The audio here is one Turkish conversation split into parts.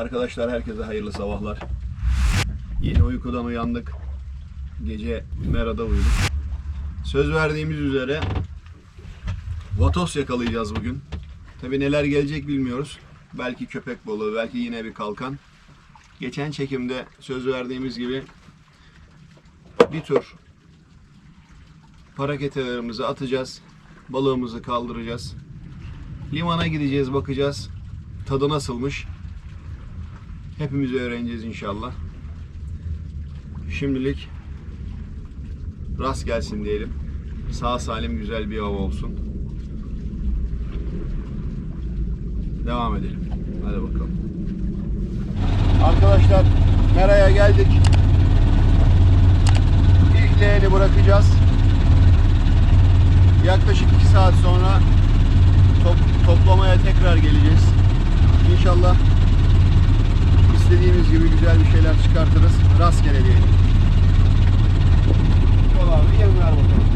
Arkadaşlar herkese hayırlı sabahlar. Yeni uykudan uyandık. Gece Mera'da uyuduk. Söz verdiğimiz üzere Vatos yakalayacağız bugün. Tabi neler gelecek bilmiyoruz. Belki köpek balığı, belki yine bir kalkan. Geçen çekimde söz verdiğimiz gibi bir tur paraketelerimizi atacağız. Balığımızı kaldıracağız. Limana gideceğiz, bakacağız. Tadı nasılmış? Hepimiz öğreneceğiz inşallah. Şimdilik rast gelsin diyelim. Sağ salim güzel bir hava olsun. Devam edelim. Hadi bakalım. Arkadaşlar Mera'ya geldik. İlk leğeni bırakacağız. Yaklaşık 2 saat sonra top- toplamaya tekrar geleceğiz. İnşallah istediğimiz gibi güzel bir şeyler çıkartırız. Rastgele diyelim. Yol abi ver bakalım.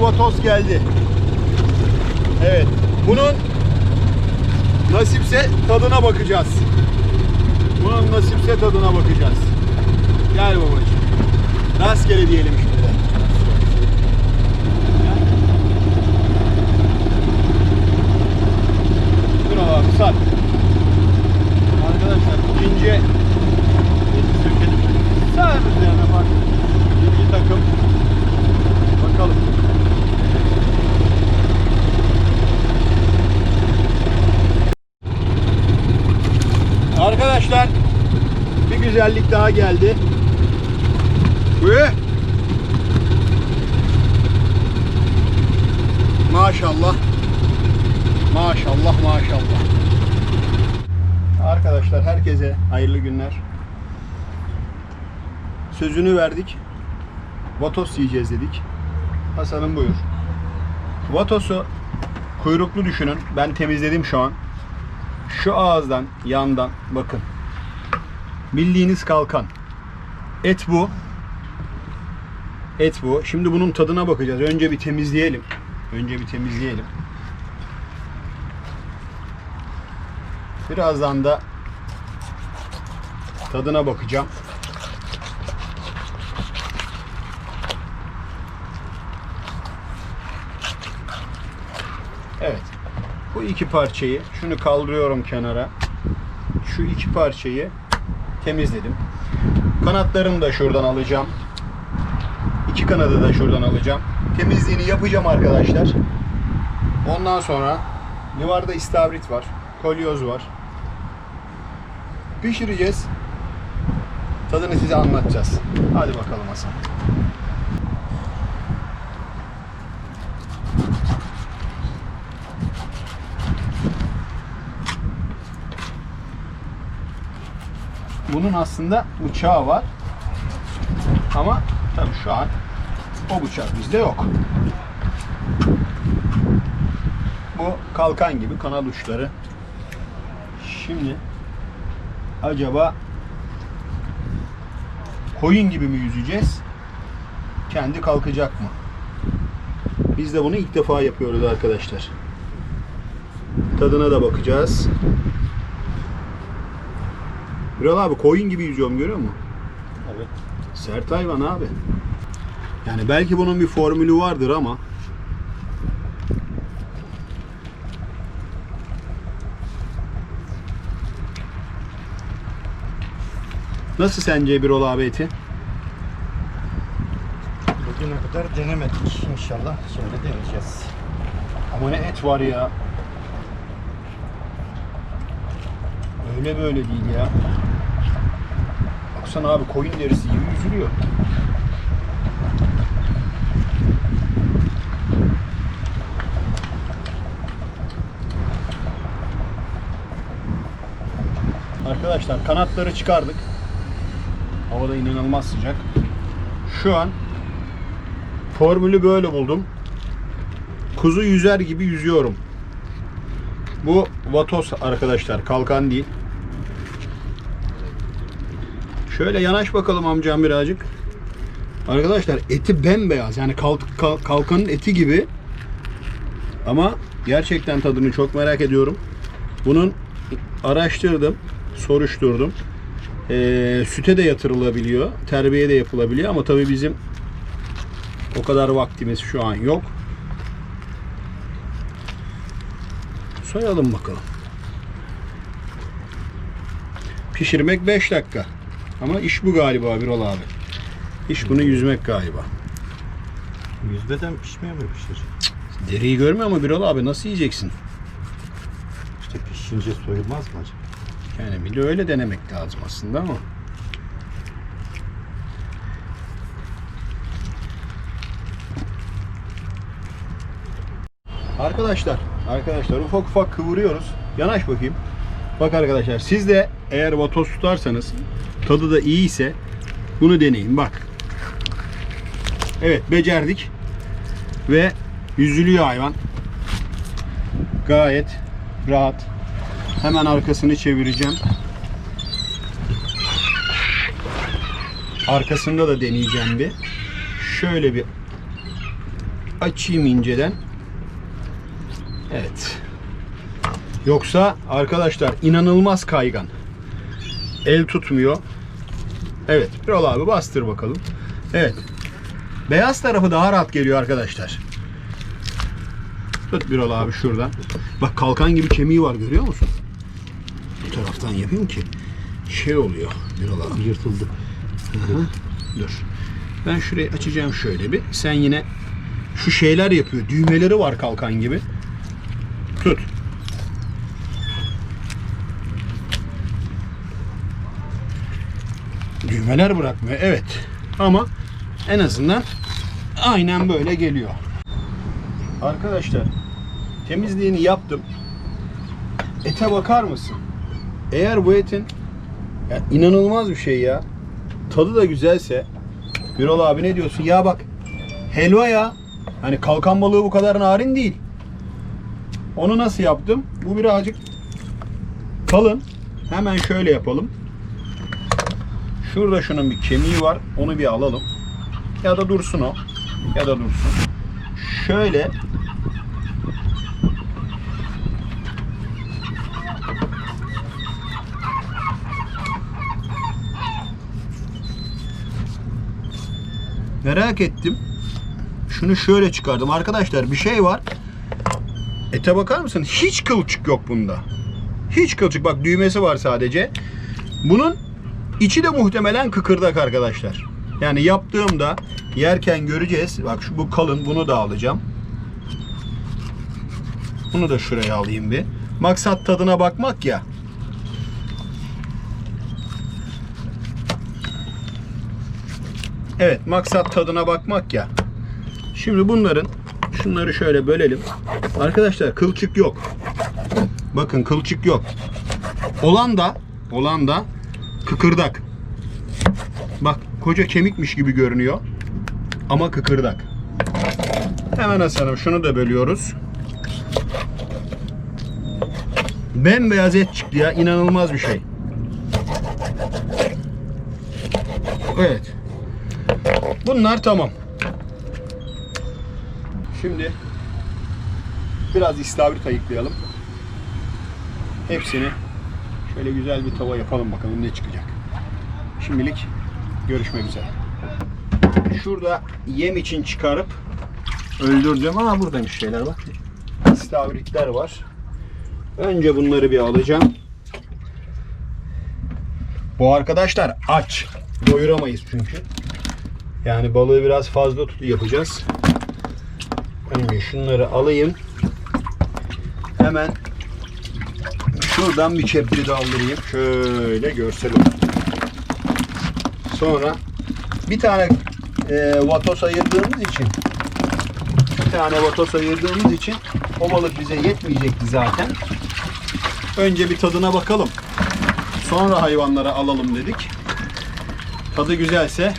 Vatos geldi. Evet. Bunun nasipse tadına bakacağız. Bunun nasipse tadına bakacağız. Gel babacığım. Rastgele diyelim şimdi de. Dur abi sar. Arkadaşlar ikinci sağ üzerine bak. İkinci takım. Bakalım. Arkadaşlar bir güzellik daha geldi. Ve Maşallah. Maşallah maşallah. Arkadaşlar herkese hayırlı günler. Sözünü verdik. Vatos yiyeceğiz dedik. Hasan'ım buyur. Vatos'u kuyruklu düşünün. Ben temizledim şu an. Şu ağızdan, yandan bakın. Bildiğiniz kalkan. Et bu. Et bu. Şimdi bunun tadına bakacağız. Önce bir temizleyelim. Önce bir temizleyelim. Birazdan da tadına bakacağım. Evet. Bu iki parçayı şunu kaldırıyorum kenara. Şu iki parçayı temizledim. Kanatlarını da şuradan alacağım. İki kanadı da şuradan alacağım. Temizliğini yapacağım arkadaşlar. Ondan sonra livarda istavrit var. Kolyoz var. Pişireceğiz. Tadını size anlatacağız. Hadi bakalım Hasan. Bunun aslında bıçağı var. Ama tabii şu an o bıçak bizde yok. Bu kalkan gibi kanal uçları. Şimdi acaba koyun gibi mi yüzeceğiz? Kendi kalkacak mı? Biz de bunu ilk defa yapıyoruz arkadaşlar. Tadına da bakacağız. Biral abi koyun gibi yüzüyorum görüyor musun? Evet. Sert hayvan abi. Yani belki bunun bir formülü vardır ama Nasıl sence bir abi eti? Bugüne kadar denemedik. İnşallah şimdi deneyeceğiz. Ama ne et var ya. Öyle böyle değil ya. Baksana abi koyun derisi gibi yüzülüyor. Arkadaşlar kanatları çıkardık. Havada inanılmaz sıcak. Şu an formülü böyle buldum kuzu yüzer gibi yüzüyorum. Bu vatos arkadaşlar, kalkan değil. Şöyle yanaş bakalım amcam birazcık. Arkadaşlar eti bembeyaz. Yani kalk- kal- kalkanın eti gibi. Ama gerçekten tadını çok merak ediyorum. Bunun araştırdım, soruşturdum. Ee, süte de yatırılabiliyor, terbiye de yapılabiliyor ama tabii bizim o kadar vaktimiz şu an yok. Soyalım bakalım. Pişirmek 5 dakika. Ama iş bu galiba Birol abi. İş bunu yüzmek galiba. Yüzmeden pişmiyor mu pişir? Deriyi görmüyor mu Birol abi? Nasıl yiyeceksin? İşte pişince soyulmaz mı acaba? Yani bir de öyle denemek lazım aslında ama. Arkadaşlar, arkadaşlar ufak ufak kıvırıyoruz. Yanaş bakayım. Bak arkadaşlar siz de eğer vatoz tutarsanız tadı da iyi ise bunu deneyin bak. Evet becerdik. Ve yüzülüyor hayvan. Gayet rahat. Hemen arkasını çevireceğim. Arkasında da deneyeceğim bir. Şöyle bir açayım inceden. Evet. Yoksa arkadaşlar inanılmaz kaygan. El tutmuyor. Evet. Birol abi bastır bakalım. Evet. Beyaz tarafı daha rahat geliyor arkadaşlar. Tut Birol abi şuradan. Bak kalkan gibi kemiği var görüyor musun? Bu taraftan yapayım ki şey oluyor Birol abi. Yırtıldı. Hı. Dur. Ben şurayı açacağım şöyle bir. Sen yine şu şeyler yapıyor. Düğmeleri var kalkan gibi. Tut. Düğmeler bırakmıyor. Evet. Ama en azından aynen böyle geliyor. Arkadaşlar temizliğini yaptım. Ete bakar mısın? Eğer bu etin ya inanılmaz bir şey ya. Tadı da güzelse Birol abi ne diyorsun? Ya bak helva ya. Hani kalkan balığı bu kadar narin değil. Onu nasıl yaptım? Bu birazcık kalın. Hemen şöyle yapalım. Şurada şunun bir kemiği var. Onu bir alalım. Ya da dursun o. Ya da dursun. Şöyle merak ettim. Şunu şöyle çıkardım. Arkadaşlar bir şey var. Ete bakar mısın? Hiç kılçık yok bunda. Hiç kılçık. Bak düğmesi var sadece. Bunun içi de muhtemelen kıkırdak arkadaşlar. Yani yaptığımda yerken göreceğiz. Bak şu bu kalın. Bunu da alacağım. Bunu da şuraya alayım bir. Maksat tadına bakmak ya. Evet maksat tadına bakmak ya. Şimdi bunların şunları şöyle bölelim. Arkadaşlar kılçık yok. Bakın kılçık yok. Olan da olan da kıkırdak. Bak koca kemikmiş gibi görünüyor. Ama kıkırdak. Hemen Hasan'ım şunu da bölüyoruz. Bembeyaz et çıktı ya. inanılmaz bir şey. Evet. Bunlar tamam. Şimdi biraz istavrit ayıklayalım. Hepsini şöyle güzel bir tava yapalım bakalım ne çıkacak. Şimdilik görüşmek üzere. Şurada yem için çıkarıp öldürdüm ama buradaymış şeyler bak. İstavritler var. Önce bunları bir alacağım. Bu arkadaşlar aç. Doyuramayız çünkü. Yani balığı biraz fazla tutu yapacağız. Önce şunları alayım. Hemen şuradan bir kepçe daldırayım. Şöyle görsel olsun. Sonra bir tane e, vatos ayırdığımız için bir tane vatos ayırdığımız için o balık bize yetmeyecekti zaten. Önce bir tadına bakalım. Sonra hayvanlara alalım dedik. Tadı güzelse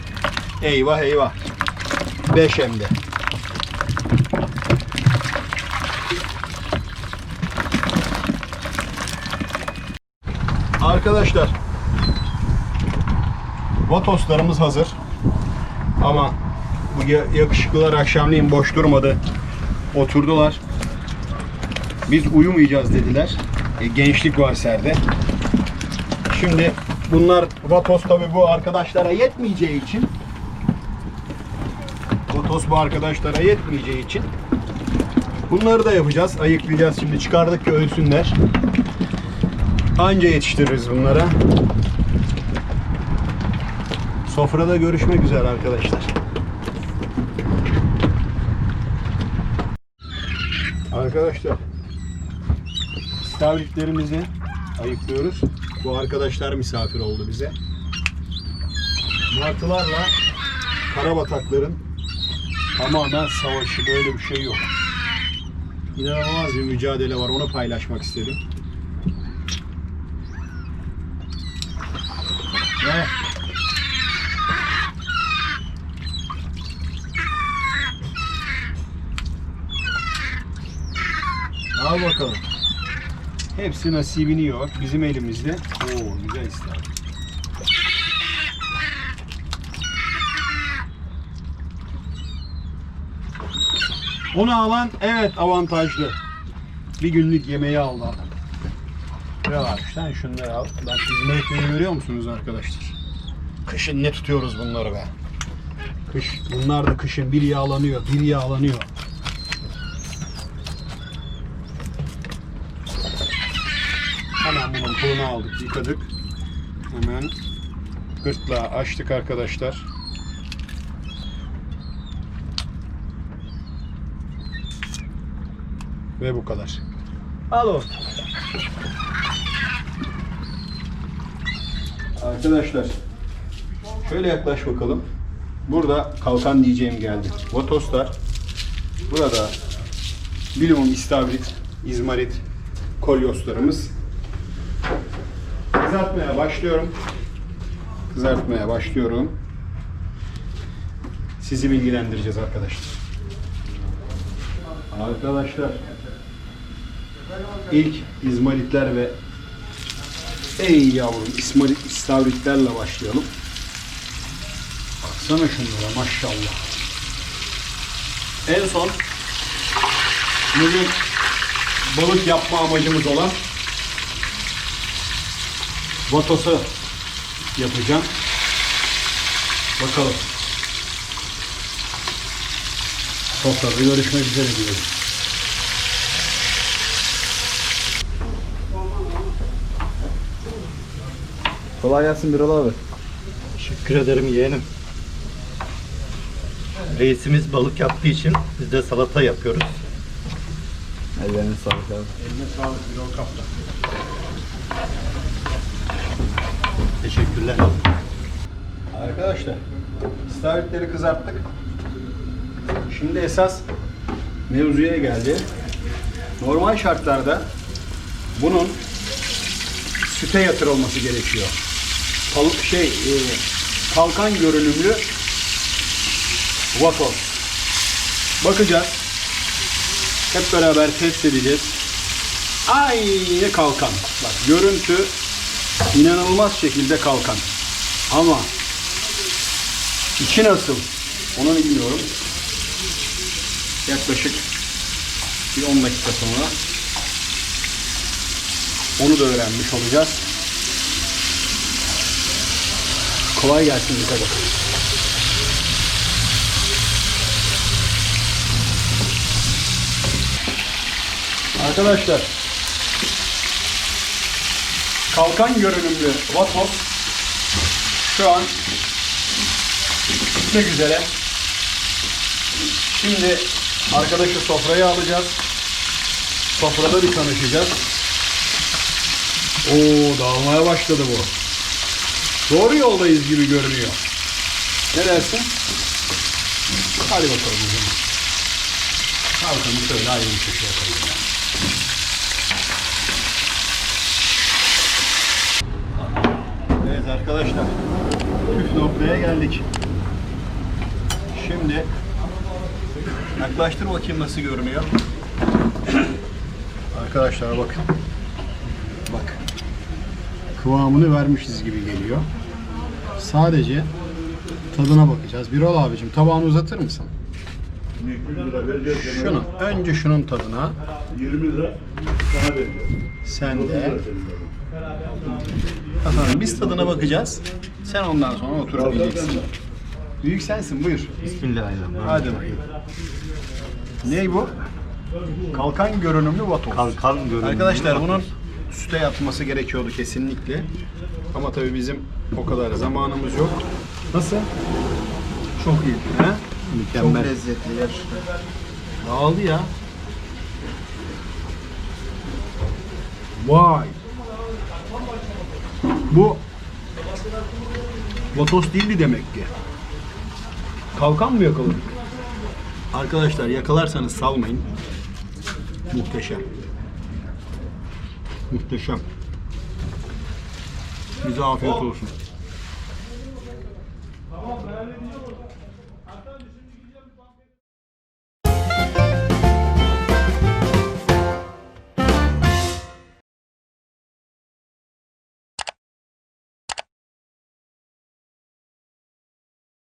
eyvah eyvah. 5 hem de. Arkadaşlar Vatoslarımız hazır. Ama bu ya- yakışıklılar akşamleyin boş durmadı. Oturdular. Biz uyumayacağız dediler. E, gençlik var serde. Şimdi bunlar Vatos tabi bu arkadaşlara yetmeyeceği için Vatos bu arkadaşlara yetmeyeceği için bunları da yapacağız. Ayıklayacağız şimdi çıkardık ki ölsünler. Anca yetiştiririz bunlara. Sofrada görüşmek üzere arkadaşlar. Arkadaşlar istavritlerimizi ayıklıyoruz. Bu arkadaşlar misafir oldu bize. Martılarla karabatakların tamamen savaşı böyle bir şey yok. İnanılmaz bir mücadele var. Onu paylaşmak istedim. Ve Al bakalım. Hepsi nasibini yiyor. Bizim elimizde. Oo güzel ister. Onu alan evet avantajlı. Bir günlük yemeği aldı adam. Ne var? Sen şunları al. Bak hizmetleri görüyor musunuz arkadaşlar? Kışın ne tutuyoruz bunları be? Kış, bunlar da kışın bir yağlanıyor, bir yağlanıyor. Hemen bunun pulunu aldık, yıkadık. Hemen gırtlağı açtık arkadaşlar. Ve bu kadar. Al o. Arkadaşlar şöyle yaklaş bakalım. Burada kalkan diyeceğim geldi. Vatoslar. Burada bilimum istavrit, izmarit, kolyoslarımız. Kızartmaya başlıyorum. Kızartmaya başlıyorum. Sizi bilgilendireceğiz arkadaşlar. Arkadaşlar ilk izmaritler ve ey yavrum ismarit istavritlerle başlayalım. Baksana şunlara maşallah. En son bugün balık yapma amacımız olan Botosu yapacağım. Bakalım. Sofrada görüşmek üzere diyorum. Kolay gelsin Birol abi. Teşekkür ederim yeğenim. Reisimiz balık yaptığı için biz de salata yapıyoruz. Ellerine sağlık abi. Eline sağlık Birol Kaptan. Teşekkürler. Arkadaşlar, istavritleri kızarttık. Şimdi esas mevzuya geldi. Normal şartlarda bunun süte yatırılması gerekiyor. Kal şey, e, kalkan görünümlü vatoz. Bakacağız. Hep beraber test edeceğiz. Aynı kalkan. Bak görüntü inanılmaz şekilde kalkan. Ama İçi nasıl? Onu bilmiyorum. Yaklaşık bir 10 dakika sonra onu da öğrenmiş olacağız. Kolay gelsin bize bakalım. Arkadaşlar kalkan görünümlü vatos şu an bitmek üzere. Şimdi arkadaşı sofraya alacağız. Sofrada bir tanışacağız. Oo dağılmaya başladı bu. Doğru yoldayız gibi görünüyor. Ne dersin? Hadi bakalım o zaman. Kalkanı şöyle ayrı bir köşeye koyalım. Evet arkadaşlar. Püf noktaya geldik. Şimdi yaklaştır bakayım nasıl görünüyor. Arkadaşlar bakın. Bak. Kıvamını vermişiz gibi geliyor. Sadece tadına bakacağız. Birol abicim tabağını uzatır mısın? Şunu. Önce şunun tadına. 20 lira sana vereceğim. Sen de. Efendim biz tadına bakacağız. Sen ondan sonra oturup yiyeceksin. Büyük sensin buyur. Bismillahirrahmanirrahim. Hadi bakayım. Ne bu? Kalkan görünümlü vatoz. Kalkan görünümlü Arkadaşlar bunun süte yatması gerekiyordu kesinlikle. Ama tabii bizim o kadar zamanımız yok. Nasıl? Çok iyi. He? Mükemmel. Çok lezzetli gerçekten. Dağıldı ya. Vay. Bu Vatos değildi demek ki. Kalkan mı yakaladık? Arkadaşlar yakalarsanız salmayın. Muhteşem. Muhteşem. Bize afiyet olsun.